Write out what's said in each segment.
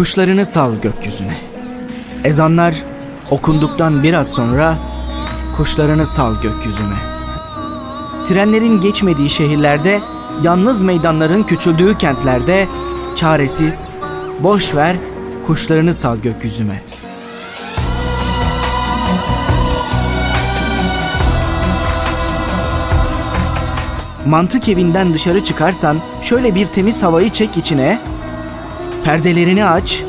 Kuşlarını sal gökyüzüne. Ezanlar okunduktan biraz sonra kuşlarını sal gökyüzüne. Trenlerin geçmediği şehirlerde, yalnız meydanların küçüldüğü kentlerde çaresiz, boş ver kuşlarını sal gökyüzüme. Mantık evinden dışarı çıkarsan şöyle bir temiz havayı çek içine. Perdelerini aç.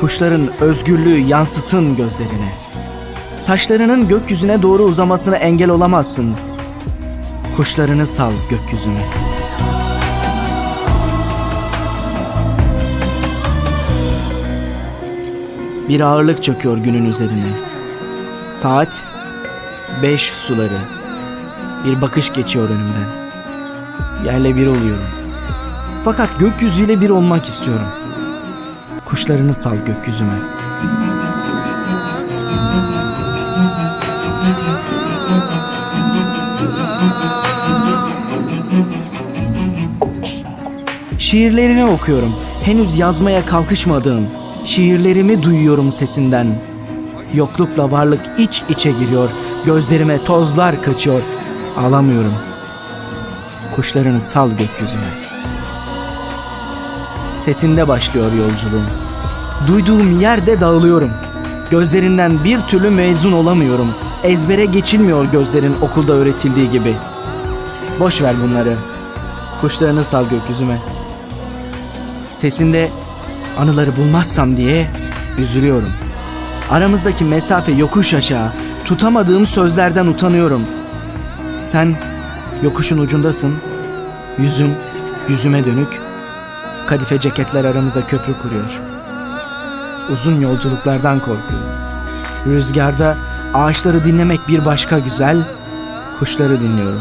Kuşların özgürlüğü yansısın gözlerine. Saçlarının gökyüzüne doğru uzamasına engel olamazsın. Kuşlarını sal gökyüzüne. Bir ağırlık çöküyor günün üzerine. Saat beş suları. Bir bakış geçiyor önümden. Yerle bir oluyorum. Fakat gökyüzüyle bir olmak istiyorum. Kuşlarını sal gökyüzüme. Şiirlerini okuyorum. Henüz yazmaya kalkışmadığım. Şiirlerimi duyuyorum sesinden. Yoklukla varlık iç içe giriyor. Gözlerime tozlar kaçıyor. Ağlamıyorum. Kuşlarını sal gökyüzüne. Sesinde başlıyor yolculuğum. Duyduğum yerde dağılıyorum. Gözlerinden bir türlü mezun olamıyorum. Ezbere geçilmiyor gözlerin okulda öğretildiği gibi. Boş ver bunları. Kuşlarını sal gökyüzüme. Sesinde anıları bulmazsam diye üzülüyorum. Aramızdaki mesafe yokuş aşağı. Tutamadığım sözlerden utanıyorum. Sen yokuşun ucundasın. Yüzün yüzüme dönük. Kadife ceketler aramıza köprü kuruyor. Uzun yolculuklardan korkuyorum. Rüzgarda ağaçları dinlemek bir başka güzel. Kuşları dinliyorum.